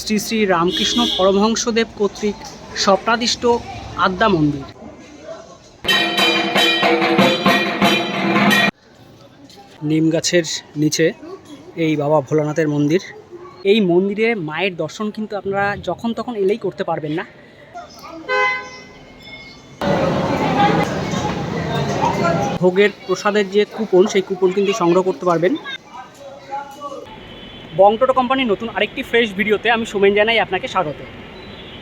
শ্রী শ্রী রামকৃষ্ণ পরমহংসদেব কর্তৃক স্বপ্নাদিষ্ট আদ্যা মন্দির। নিম গাছের নিচে এই বাবা ভোলানাথের মন্দির। এই মন্দিরে মায়ের দর্শন কিন্তু আপনারা যখন তখন এলেই করতে পারবেন না। ভোগের প্রসাদের যে কুপন, সেই কুপন কিন্তু সংগ্রহ করতে পারবেন। বংটোটো কোম্পানির নতুন আরেকটি ফ্রেশ ভিডিওতে আমি সোমেন জানাই আপনাকে স্বাগত।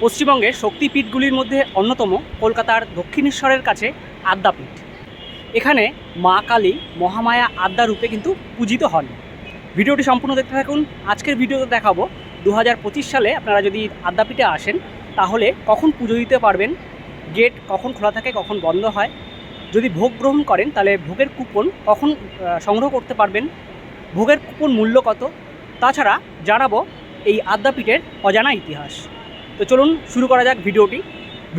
পশ্চিমবঙ্গের শক্তিপীঠগুলির মধ্যে অন্যতম কলকাতার দক্ষিণেশ্বরের কাছে আদ্যাপীঠ। এখানে মা কালী মহামায়া আদ্যা রূপে কিন্তু পূজিত হন। ভিডিওটি সম্পূর্ণ দেখতে থাকুন। আজকের ভিডিওতে দেখাবো দু হাজার পঁচিশ সালে আপনারা যদি আদ্যাপীঠে আসেন, তাহলে কখন পুজো দিতে পারবেন, গেট কখন খোলা থাকে, কখন বন্ধ হয়। যদি ভোগ গ্রহণ করেন, তাহলে ভোগের কুপন কখন সংগ্রহ করতে পারবেন, ভোগের কুপন মূল্য কত তাছাড়া জানাব এই আদ্যাপীঠের অজানা ইতিহাস। তো চলুন শুরু করা যাক ভিডিওটি।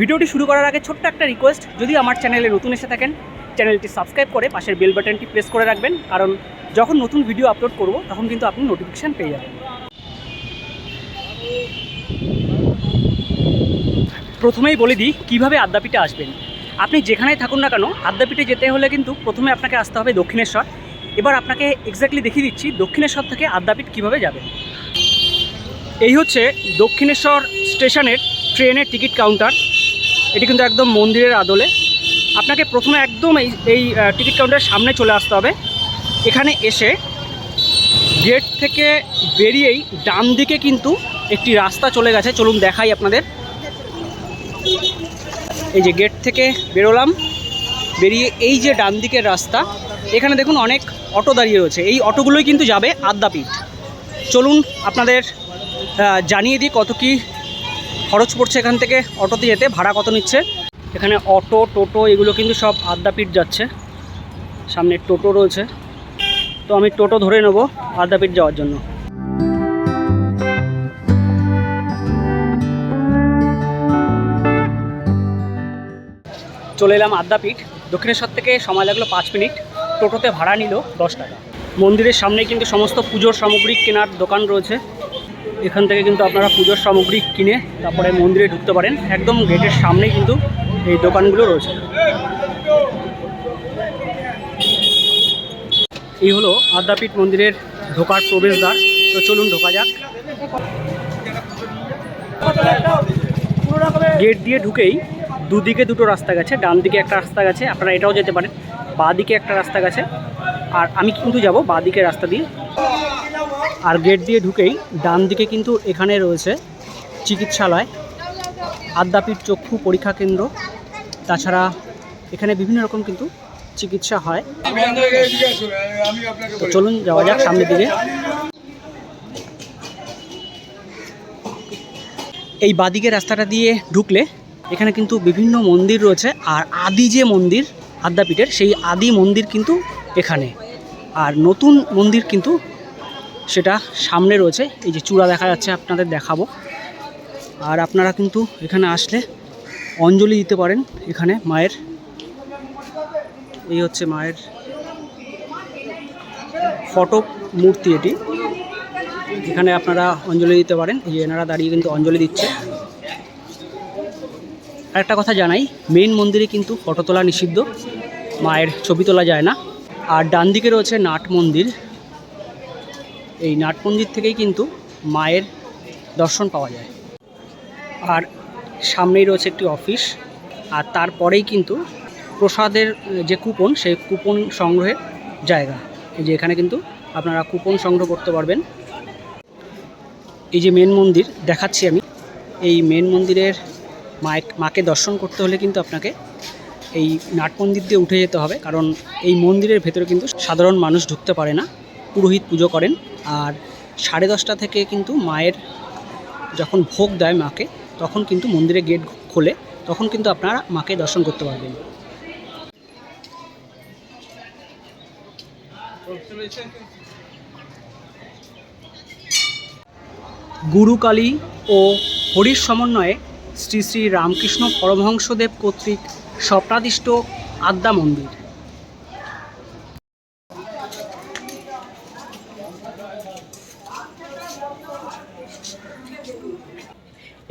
ভিডিওটি শুরু করার আগে ছোট্ট একটা রিকোয়েস্ট যদি আমার চ্যানেলে নতুন এসে থাকেন, চ্যানেলটি সাবস্ক্রাইব করে পাশের বেল বাটনটি প্রেস করে রাখবেন, কারণ যখন নতুন ভিডিও আপলোড করব, তখন কিন্তু আপনি নোটিফিকেশান পেয়ে যাবেন। প্রথমেই বলে দিই, কীভাবে আদ্যাপীঠে আসবেন? আপনি যেখানেই থাকুন না কেন, আদ্যাপীঠে যেতে হলে কিন্তু প্রথমে আপনাকে আসতে হবে দক্ষিণেশ্বর। এবার আপনাকে এক্স্যাক্টলি দেখিয়ে দিচ্ছি দক্ষিণেশ্বর থেকে আদ্যাপীঠ কীভাবে যাবেন। এই হচ্ছে দক্ষিণেশ্বর স্টেশনের ট্রেনের টিকিট কাউন্টার। এটি কিন্তু একদম মন্দিরের আদলে। আপনাকে প্রথমে একদম এই এই টিকিট কাউন্টারের সামনে চলে আসতে হবে। এখানে এসে গেট থেকে বেরিয়েই ডান দিকে কিন্তু একটি রাস্তা চলে গেছে। চলুন দেখাই আপনাদের। এই যে গেট থেকে বেরোলাম। বেরিয়ে এই যে ডান দিকের রাস্তা এখানে দেখুন অনেক অটো দাঁড়িয়ে রয়েছে। এই অটোগুলোই কিন্তু যাবে আদ্যাপীঠ। চলুন আপনাদের জানিয়ে দিই কত কি খরচ পড়ছে এখান থেকে অটোতে যেতে, ভাড়া কত নিচ্ছে। এখানে অটো, টোটো, এগুলো কিন্তু সব আদ্যাপীঠ যাচ্ছে। সামনে টোটো রয়েছে। তো আমি টোটো ধরে নেব আদ্যাপীঠ যাওয়ার জন্য। চলে এলাম আদ্যাপীঠ। দক্ষিণেশ্বর থেকে সময় লাগল পাঁচ মিনিট। টোটোতে ভাড়া নিল দশ টাকা। মন্দিরের সামনে কিন্তু সমস্ত পুজোর সামগ্রী কেনার দোকান রয়েছে। এখান থেকে কিন্তু আপনারা পুজোর সামগ্রী কিনে তারপরে মন্দিরে ঢুকতে পারেন। একদম গেটের সামনেই কিন্তু এই দোকানগুলো রয়েছে। এই হলো আদ্যাপীঠ মন্দিরের ঢোকার প্রবেশদ্বার। তো চলুন ঢোকা যাক। গেট দিয়ে ঢুকেই দুদিকে দুটো রাস্তা গেছে ডান দিকে একটা রাস্তা গেছে, আপনারা এটাও যেতে পারেন। বাঁ দিকে একটা রাস্তা গেছে। আর আমি কিন্তু যাব বাঁ দিকে রাস্তা দিয়ে। আর গেট দিয়ে ঢুকেই ডান দিকে কিন্তু এখানে রয়েছে চিকিৎসালয়, আদ্যাপীঠ চক্ষু পরীক্ষা কেন্দ্র। তাছাড়া এখানে বিভিন্ন রকম কিন্তু চিকিৎসা হয়। তো চলুন যাওয়া যাক সামনের দিকে। এই বাদিকে রাস্তাটা দিয়ে ঢুকলে এখানে কিন্তু বিভিন্ন মন্দির রয়েছে। আর আদি যে মন্দির আদ্যাপীঠের সেই আদি মন্দির কিন্তু এখানে। আর নতুন মন্দির কিন্তু সেটা সামনে রয়েছে। এই যে চূড়া দেখা যাচ্ছে, আপনাদের দেখাবো। আর আপনারা কিন্তু এখানে আসলে অঞ্জলি দিতে পারেন এখানে মায়ের। এই হচ্ছে মায়ের ফটো মূর্তি এটি। এখানে আপনারা অঞ্জলি দিতে পারেন। এই এনারা দাঁড়িয়ে কিন্তু অঞ্জলি দিচ্ছে। একটা কথা জানাই মেইন মন্দিরে কিন্তু ফটো তোলা নিষিদ্ধ, মায়ের ছবি তোলা যায় না। আর ডান দিকে রয়েছে নাট মন্দির। এই নাট মন্দির থেকেই কিন্তু মায়ের দর্শন পাওয়া যায়। আর সামনেই রয়েছে একটি অফিস আর তারপরেই কিন্তু প্রসাদের যে কুপন সেই কুপন সংগ্রহের জায়গা। এই যে এখানে কিন্তু আপনারা কুপন সংগ্রহ করতে পারবেন। এই যে মেন মন্দির, দেখাচ্ছি আমি। এই মেন মন্দিরের মাকে দর্শন করতে হলে কিন্তু আপনাকে এই নাট মন্দির দিয়ে উঠে যেতে হবে। কারণ এই মন্দিরের ভেতরে কিন্তু সাধারণ মানুষ ঢুকতে পারে না। পুরোহিত পুজো করেন। আর সাড়ে দশটা থেকে কিন্তু মায়ের যখন ভোগ দেয় মাকে, তখন কিন্তু মন্দিরে গেট খোলে। তখন কিন্তু আপনারা মাকে দর্শন করতে পারবেন। গুরুকালী ও হরির সমন্বয়ে শ্রী শ্রী রামকৃষ্ণ পরমহংসদেব কর্তৃক স্বপ্নাদিষ্ট আদ্যা মন্দির।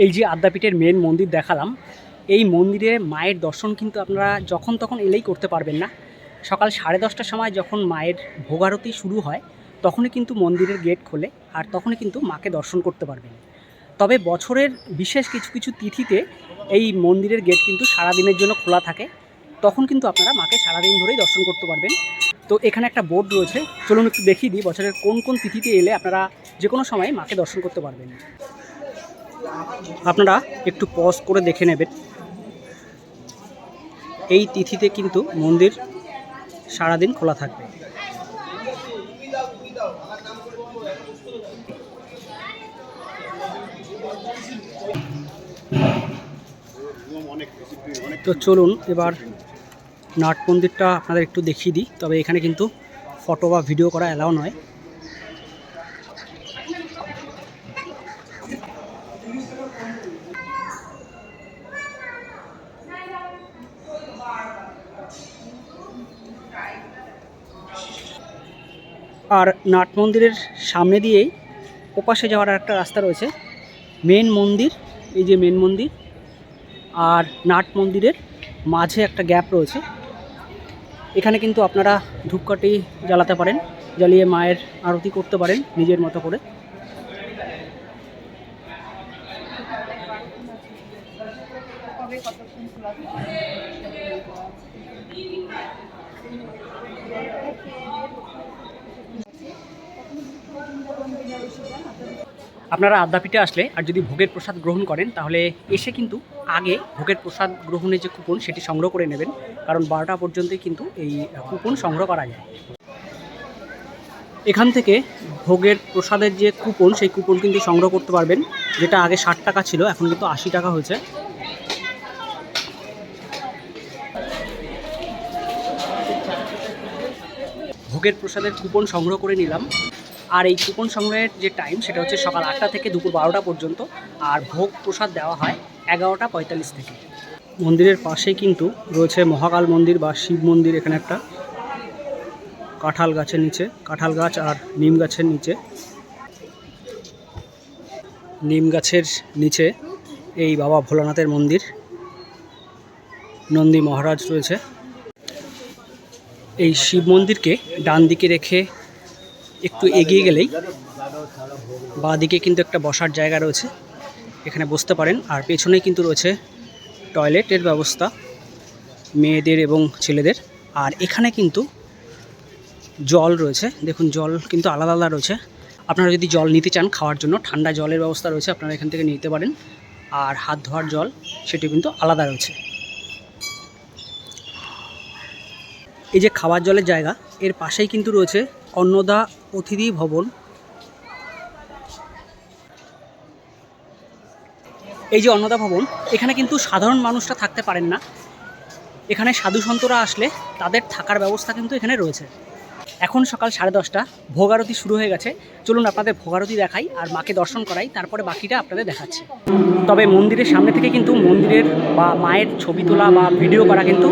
এই যে আদ্যাপীঠের মেন মন্দির দেখালাম, এই মন্দিরে মায়ের দর্শন কিন্তু আপনারা যখন তখন এলেই করতে পারবেন না। সকাল সাড়ে দশটার সময় যখন মায়ের ভোগারতি শুরু হয়, তখনই কিন্তু মন্দিরের গেট খোলে আর তখনই কিন্তু মাকে দর্শন করতে পারবেন। তবে বছরের বিশেষ কিছু কিছু তিথিতে এই মন্দিরের গেট কিন্তু সারাদিনের জন্য খোলা থাকে। তখন কিন্তু আপনারা মাকে সারাদিন ধরেই দর্শন করতে পারবেন। তো এখানে একটা বোর্ড রয়েছে। চলুন একটু দেখিয়ে দিই বছরের কোন কোন তিথিতে এলে আপনারা যে কোনো সময় মাকে দর্শন করতে পারবেন। আপনারা একটু পজ করে দেখে নেবেন। এই তিথিতে কিন্তু মন্দির সারাদিন খোলা থাকবে। তো চলুন এবার নাট মন্দিরটা আপনাদের একটু দেখিয়ে দিই। তবে এখানে কিন্তু ফটো বা ভিডিও করা অ্যালাউ নয়। আর নাট মন্দিরের সামনে দিয়েই ওপাশে যাওয়ার একটা রাস্তা রয়েছে। মেন মন্দির, এই যে মেন মন্দির আর নাট মন্দিরের মাঝে একটা গ্যাপ রয়েছে। এখানে কিন্তু আপনারা ধূপকাঠি জ্বালাতে পারেন, জ্বালিয়ে মায়ের আরতি করতে পারেন নিজের মতো করে। আপনারা আদ্যাপীঠে আসলে আর যদি ভোগের প্রসাদ গ্রহণ করেন, তাহলে এসে কিন্তু আগে ভোগের প্রসাদ গ্রহণের যে কুপন, সেটি সংগ্রহ করে নেবেন। কারণ বারোটা পর্যন্তই কিন্তু এই কুপন সংগ্রহ করা যায়। এখান থেকে ভোগের প্রসাদের যে কুপন, সেই কুপন কিন্তু সংগ্রহ করতে পারবেন। যেটা আগে ষাট টাকা ছিল, এখন কিন্তু আশি টাকা হয়েছে। ভোগের প্রসাদের কুপন সংগ্রহ করে নিলাম। আর এই কুপন সংগ্রহের যে টাইম সেটা হচ্ছে সকাল আটটা থেকে দুপুর বারোটা পর্যন্ত, আর ভোগ প্রসাদ দেওয়া হয় এগারোটা পঁয়তাল্লিশ থেকে। মন্দিরের পাশেই কিন্তু রয়েছে মহাকাল মন্দির বা শিব মন্দির এখানে একটা। কাঁঠাল গাছের নিচে, কাঁঠাল গাছ আর নিম গাছের নিচে। নিম গাছের নিচে এই বাবা ভোলানাথের মন্দির। নন্দী মহারাজ রয়েছে। এই শিব মন্দিরকে ডান দিকে রেখে একটু এগিয়ে গেলেই বাঁ দিকে কিন্তু একটা বসার জায়গা রয়েছে, এখানে বসতে পারেন। আর পেছনেই কিন্তু রয়েছে টয়লেটের ব্যবস্থা মেয়েদের এবং ছেলেদের। আর এখানে কিন্তু জল রয়েছে। দেখুন, জল কিন্তু আলাদা আলাদা রয়েছে। আপনারা যদি জল নিতে চান খাওয়ার জন্য, ঠান্ডা জলের ব্যবস্থা রয়েছে, আপনারা এখান থেকে নিতে পারেন। আর হাত ধোয়ার জল সেটি কিন্তু আলাদা রয়েছে। এই যে খাওয়ার জলের জায়গা, এর পাশেই কিন্তু রয়েছে অন্নদা অতিথি ভবন। এই যে অন্নদা ভবন, এখানে কিন্তু সাধারণ মানুষরা থাকতে পারেন না। এখানে সাধু সন্তরা আসলে তাদের থাকার ব্যবস্থা কিন্তু এখানে রয়েছে। এখন সকাল সাড়ে দশটা ভোগারতি শুরু হয়ে গেছে। চলুন আপনাদের ভোগারতি দেখাই আর মাকে দর্শন করাই, তারপরে বাকিটা আপনাদের দেখাচ্ছি। তবে মন্দিরের সামনে থেকে কিন্তু মন্দিরের বা মায়ের ছবি তোলা বা ভিডিও করা কিন্তু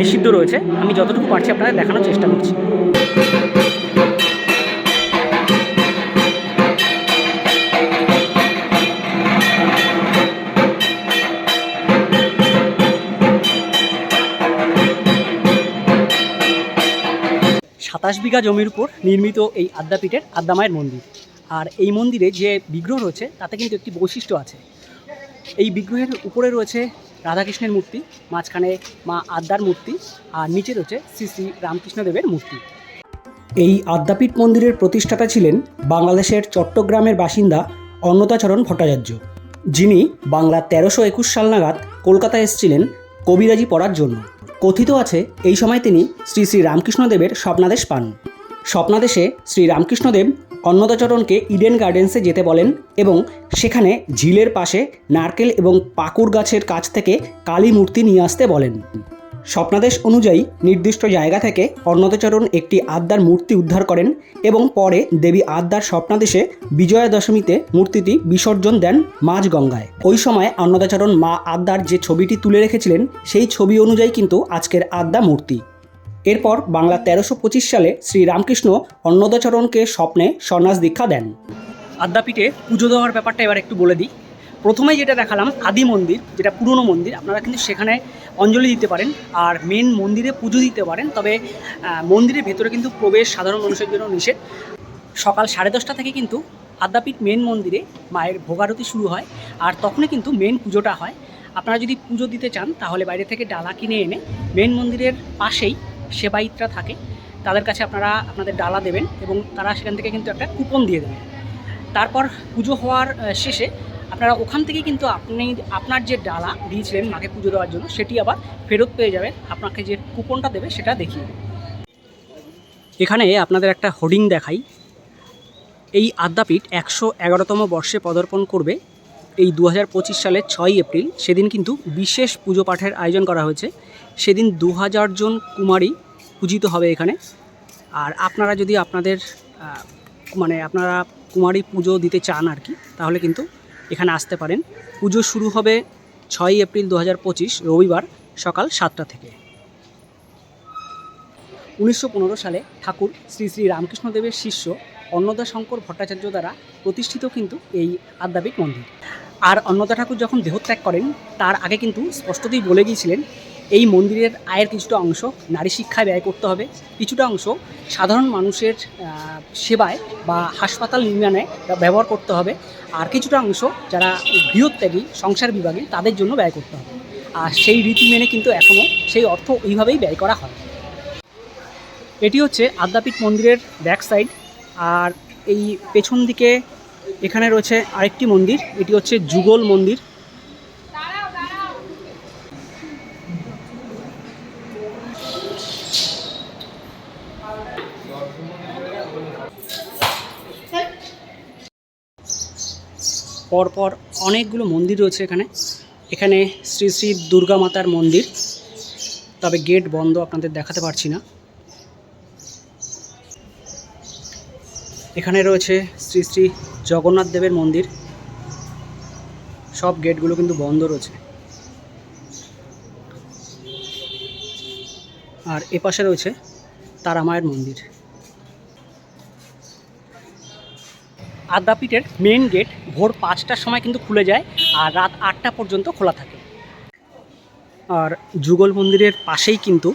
নিষিদ্ধ রয়েছে। আমি যতটুকু পারছি আপনাদের দেখানোর চেষ্টা করছি। সাতাশ বিঘা জমির উপর নির্মিত এই আদ্যাপীঠের আদ্যামায়ের মন্দির। আর এই মন্দিরে যে বিগ্রহ রয়েছে, তাতে কিন্তু একটি বৈশিষ্ট্য আছে। এই বিগ্রহের উপরে রয়েছে রাধাকৃষ্ণের মূর্তি, মাঝখানে মা আদ্যার মূর্তি, আর নিচে রয়েছে শ্রী শ্রী রামকৃষ্ণদেবের মূর্তি। এই আদ্যাপীঠ মন্দিরের প্রতিষ্ঠাতা ছিলেন বাংলাদেশের চট্টগ্রামের বাসিন্দা অন্নতাচরণ ভট্টাচার্য, যিনি বাংলা তেরোশো একুশ সাল নাগাদ কলকাতায় এসেছিলেন কবিরাজি পড়ার জন্য। কথিত আছে, এই সময় তিনি শ্রী শ্রী রামকৃষ্ণদেবের স্বপ্নাদেশ পান। স্বপ্নাদেশে শ্রী রামকৃষ্ণদেব অন্নদাচরণকে ইডেন গার্ডেন্সে যেতে বলেন এবং সেখানে ঝিলের পাশে নারকেল এবং পাকুর গাছের কাছ থেকে কালী মূর্তি নিয়ে আসতে বলেন। স্বপ্নাদেশ অনুযায়ী নির্দিষ্ট জায়গা থেকে অন্নদাচরণ একটি আদ্যার মূর্তি উদ্ধার করেন এবং পরে দেবী আদ্যার স্বপ্নাদেশে বিজয়া দশমীতে মূর্তিটি বিসর্জন দেন মাঝ গঙ্গায়। ওই সময় অন্নদাচরণ মা আদ্যার যে ছবিটি তুলে রেখেছিলেন, সেই ছবি অনুযায়ী কিন্তু আজকের আদ্যা মূর্তি। এরপর বাংলা তেরোশো পঁচিশ সালে শ্রী রামকৃষ্ণ অন্নদাচরণকে স্বপ্নে সন্ন্যাস দীক্ষা দেন। আদ্যাপীঠে পুজো দেওয়ার ব্যাপারটা এবার একটু বলে দিই। প্রথমেই যেটা দেখালাম, আদি মন্দির, যেটা পুরনো মন্দির, আপনারা কিন্তু সেখানে অঞ্জলি দিতে পারেন। আর মেন মন্দিরে পুজো দিতে পারেন, তবে মন্দিরের ভেতরে কিন্তু প্রবেশ সাধারণ মানুষের জন্য নিষেধ। সকাল সাড়ে দশটা থেকে কিন্তু আদ্যাপীঠ মেন মন্দিরে মায়ের ভোগারতি শুরু হয়, আর তখনই কিন্তু মেন পুজোটা হয়। আপনারা যদি পুজো দিতে চান, তাহলে বাইরে থেকে ডালা কিনে এনে মেন মন্দিরের পাশেই সেবায়িতরা থাকে, তাদের কাছে আপনারা আপনাদের ডালা দেবেন এবং তারা সেখান থেকে কিন্তু একটা কুপন দিয়ে দেবেন। তারপর পুজো হওয়ার শেষে আপনারা ওখান থেকে কিন্তু আপনি, আপনার যে ডালা দিয়েছিলেন মাকে পুজো দেওয়ার জন্য, সেটি আবার ফেরত পেয়ে যাবেন। আপনাকে যে কুপনটা দেবে, সেটা দেখিয়ে। এখানে আপনাদের একটা হোর্ডিং দেখাই। এই আদ্যাপীঠ একশো এগারোতম বর্ষে পদার্পণ করবে এই দু হাজার পঁচিশ সালের ছয়ই এপ্রিল। সেদিন কিন্তু বিশেষ পুজো পাঠের আয়োজন করা হয়েছে। সেদিন দু হাজার জন কুমারী পূজিত হবে এখানে। আর আপনারা যদি আপনাদের মানে আপনারা কুমারী পুজো দিতে চান আর কি, তাহলে কিন্তু এখানে আসতে পারেন। পুজো শুরু হবে ছয়ই এপ্রিল দু হাজার পঁচিশ, রবিবার সকাল সাতটা থেকে। উনিশশো পনেরো সালে ঠাকুর শ্রী শ্রী রামকৃষ্ণদেবের শিষ্য অন্নদা শঙ্কর ভট্টাচার্য দ্বারা প্রতিষ্ঠিত কিন্তু এই আধ্যাত্মিক মন্দির। আর অন্নদা ঠাকুর যখন দেহত্যাগ করেন, তার আগে কিন্তু স্পষ্টতই বলে গিয়েছিলেন এই মন্দিরের আয়ের কিছুটা অংশ নারী শিক্ষায় ব্যয় করতে হবে। কিছুটা অংশ সাধারণ মানুষের সেবায় বা হাসপাতাল নির্মাণে ব্যবহার করতে হবে। আর কিছুটা অংশ যারা গৃহত্যাগী, সংসার বিভাগে, তাদের জন্য ব্যয় করতে হবে। আর সেই রীতি মেনে কিন্তু এখনও সেই অর্থ ওইভাবেই ব্যয় করা হয়। এটি হচ্ছে আদ্যাপীঠ মন্দিরের ব্যাক সাইড। আর এই পেছন দিকে এখানে রয়েছে আরেকটি মন্দির। এটি হচ্ছে যুগল মন্দির। পরপর অনেকগুলো মন্দির রয়েছে এখানে। এখানে শ্রী শ্রী দুর্গা মাতার মন্দির। তবে গেট বন্ধ, আপনাদের দেখাতে পারছি না। এখানে রয়েছে শ্রী শ্রী জগন্নাথ দেবের মন্দির। সব গেটগুলো কিন্তু বন্ধ রয়েছে। আর এপাশে রয়েছে তারা মায়ের মন্দির। আদ্যাপীঠের মেন গেট ভোর পাঁচটার সময় কিন্তু খুলে যায় আর রাত আটটা পর্যন্ত খোলা থাকে। আর যুগল মন্দিরের পাশেই কিন্তু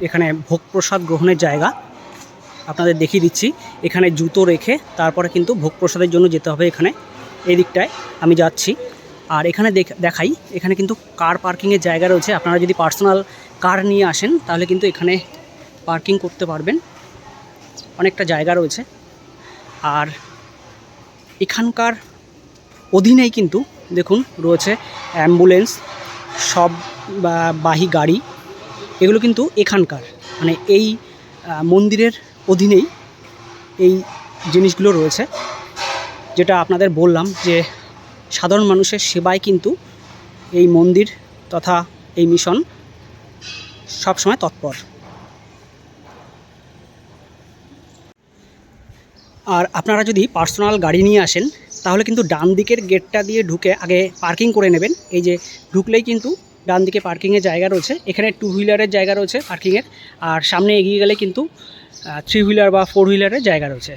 এখানে ভোগ প্রসাদ গ্রহণের জায়গা আপনাদের দেখিয়ে দিচ্ছি। এখানে জুতো রেখে তারপরে কিন্তু ভোগ প্রসাদের জন্য যেতে হবে এখানে। এই দিকটায় আমি যাচ্ছি। আর এখানে দেখ- দেখাই, এখানে কিন্তু কার পার্কিংয়ের জায়গা রয়েছে। আপনারা যদি পার্সোনাল কার নিয়ে আসেন, তাহলে কিন্তু এখানে পার্কিং করতে পারবেন। অনেকটা জায়গা রয়েছে। আর এখানকার অধীনেই কিন্তু দেখুন রয়েছে অ্যাম্বুলেন্স, সব বাহী গাড়ি, এগুলো কিন্তু এখানকার। মানে এই মন্দিরের অধীনেই এই জিনিসগুলো রয়েছে। যেটা আপনাদের বললাম যে সাধারণ মানুষের সেবায় কিন্তু এই মন্দির তথা এই মিশন সবসময় তৎপর। আর আপনারা যদি পার্সোনাল গাড়ি নিয়ে আসেন, তাহলে কিন্তু ডান দিকের গেটটা দিয়ে ঢুকে আগে পার্কিং করে নেবেন। এই যে ঢুকলেই কিন্তু ডান দিকে পার্কিংয়ের জায়গা রয়েছে। এখানে টু হুইলারের জায়গা রয়েছে পার্কিংয়ের, আর সামনে এগিয়ে গেলে কিন্তু থ্রি হুইলার বা ফোর হুইলারের জায়গা রয়েছে।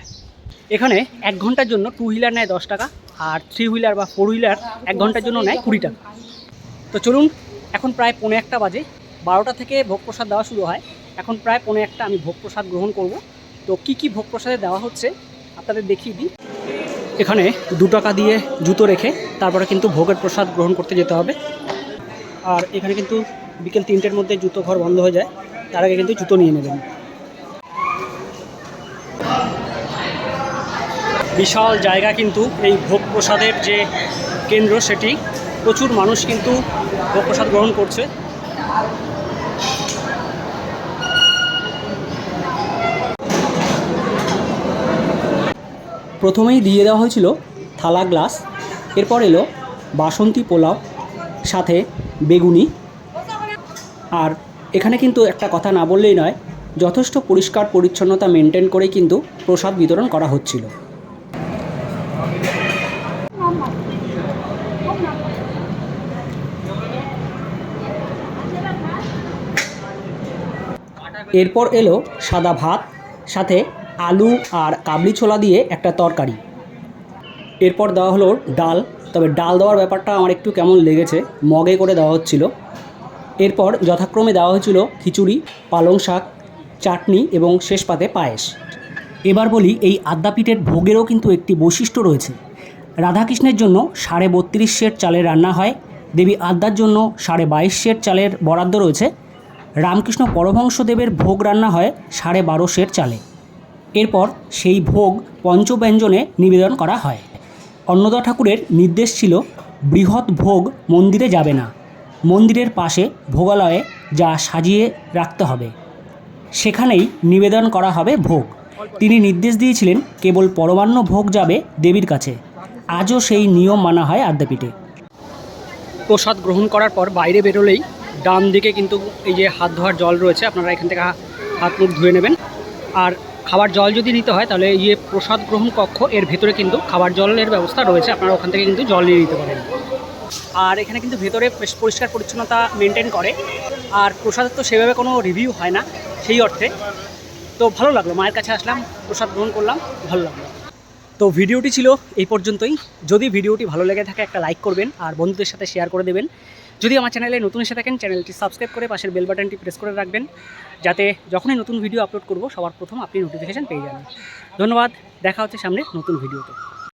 এখানে এক ঘণ্টার জন্য টু হুইলার নেয় দশ টাকা, আর থ্রি হুইলার বা ফোর হুইলার এক ঘণ্টার জন্য নেয় কুড়ি টাকা। তো চলুন, এখন প্রায় পৌনে একটা বাজে। বারোটা থেকে ভোগ প্রসাদ দেওয়া শুরু হয়। এখন প্রায় পৌনে একটা আমি ভোগ প্রসাদ গ্রহণ করব। তো কি কি ভোগ প্রসাদে দেওয়া হচ্ছে আপনাদের দেখিয়ে দিই। এখানে দু টাকা দিয়ে জুতো রেখে তারপরে কিন্তু ভোগের প্রসাদ গ্রহণ করতে যেতে হবে। আর এখানে কিন্তু বিকেল তিনটের মধ্যে জুতো ঘর বন্ধ হয়ে যায়, তার আগে কিন্তু জুতো নিয়ে নেবেন। বিশাল জায়গা কিন্তু এই ভোগ প্রসাদের যে কেন্দ্র সেটি, প্রচুর মানুষ কিন্তু ভোগ প্রসাদ গ্রহণ করছে। প্রথমেই দিয়ে দেওয়া হয়েছিল থালা গ্লাস, এরপর এলো বাসন্তী পোলাও, সাথে বেগুনি। আর এখানে কিন্তু একটা কথা না বললেই নয়, যথেষ্ট পরিষ্কার পরিচ্ছন্নতা মেনটেন করেই কিন্তু প্রসাদ বিতরণ করা হচ্ছিল। এরপর এলো সাদা ভাত, সাথে আলু আর কাবলি ছোলা দিয়ে একটা তরকারি। এরপর দেওয়া হলো ডাল। তবে ডাল দেওয়ার ব্যাপারটা আমার একটু কেমন লেগেছে, মগে করে দেওয়া হচ্ছিল। এরপর যথাক্রমে দেওয়া হয়েছিল খিচুড়ি, পালং শাক, চাটনি এবং শেষ পাতে পায়েস। এবার বলি এই আদ্যাপীঠের ভোগেরও কিন্তু একটি বৈশিষ্ট্য রয়েছে। রাধাকৃষ্ণের জন্য সাড়ে বত্রিশ সের চালের রান্না হয়, দেবী আদ্যার জন্য সাড়ে বাইশ সের চালের বরাদ্দ রয়েছে। রামকৃষ্ণ পরমহংসদেবের ভোগ রান্না হয় সাড়ে বারো সের চালে। এরপর সেই ভোগ পঞ্চব্যঞ্জনে নিবেদন করা হয়। অন্নদা ঠাকুরের নির্দেশ ছিল, বৃহৎ ভোগ মন্দিরে যাবে না। মন্দিরের পাশে ভোগালয়ে যা সাজিয়ে রাখতে হবে। সেখানেই নিবেদন করা হবে ভোগ। তিনি নির্দেশ দিয়েছিলেন, কেবল পরমান্ন ভোগ যাবে দেবীর কাছে। আজও সেই নিয়ম মানা হয় আদ্যাপীঠে। প্রসাদ গ্রহণ করার পর বাইরে বেরোলেই ডান দিকে কিন্তু এই যে হাত ধোয়ার জল রয়েছে, আপনারা এখান থেকে হাত মুখ ধুয়ে নেবেন। আর খাবার জল যদি নিতে হয়, তাহলে ইয়ে প্রসাদ গ্রহণ কক্ষ এর ভেতরে কিন্তু খাবার জলের ব্যবস্থা রয়েছে। আপনারা ওখান থেকে কিন্তু জল নিয়ে নিতে পারেন। আর এখানে কিন্তু ভেতরে পরিষ্কার পরিচ্ছন্নতা মেনটেন করে। আর প্রসাদের তো সেভাবে কোনো রিভিউ হয় না, সেই অর্থে। তো ভালো লাগল, মায়ের কাছে আসলাম, প্রসাদ গ্রহণ করলাম, ভালো লাগল। তো ভিডিওটি ছিল এই পর্যন্তই। যদি ভিডিওটি ভালো লেগে থাকে, একটা লাইক করবেন আর বন্ধুদের সাথে শেয়ার করে দেবেন। যদি আমার চ্যানেলে নতুন এসে থাকেন চ্যানেলটি সাবস্ক্রাইব করে পাশের বেল বাটনটি প্রেস করে রাখবেন। যাতে যখনই নতুন ভিডিও আপলোড করব, সবার প্রথম আপনি নোটিফিকেশান পেয়ে যাবেন। ধন্যবাদ, দেখা হচ্ছে সামনে নতুন ভিডিওতে